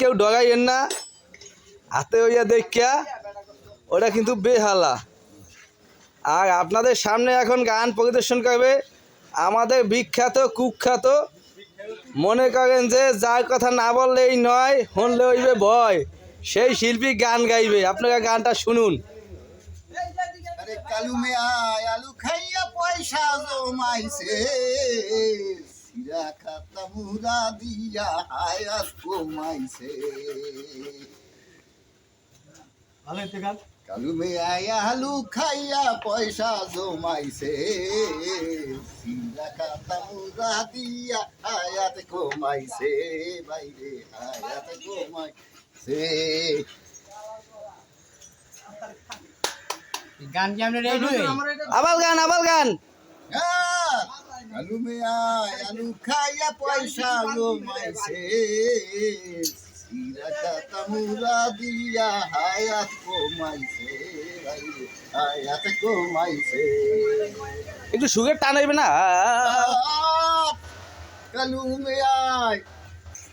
কেউ ডরাইয়েন না। হাতে ওইয়া দেখিয়া ওটা কিন্তু বেহালা। আর আপনাদের সামনে এখন গান পরিদর্শন করবে আমাদের বিখ্যাত, কুখ্যাত। মনে করেন যে যার কথা না বললেই নয়, শুনলে হইবে ভয়। সেই শিল্পী গান গাইবে। আপনারা গানটা শুনুন। আলু খাইয়া পয়সা জমাইছে। খাতা মুরা দিয়া হায়াত কমাইছে কালু? মে আলু খাইয়া পয়সা জমাইছে। খাতা মুরা দিয়া হায়াত কমাইছে বাইরে হায়াত কমাইছে গান কি আমরা রেডি? আবাল গান আবাল গান। আলু মিয়া আলু খাইয়া পয়সা লো মাইছে। তামুরা দিয়া হায়াত কমাইছে হায়াত কমাইছে। একটু সুগার টানাইবে না? কালু মেয়াই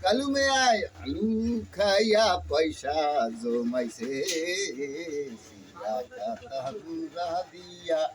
কালু মেয়াই আলু খাইয়া পয়সা জমাইছে। তামুরা দিয়া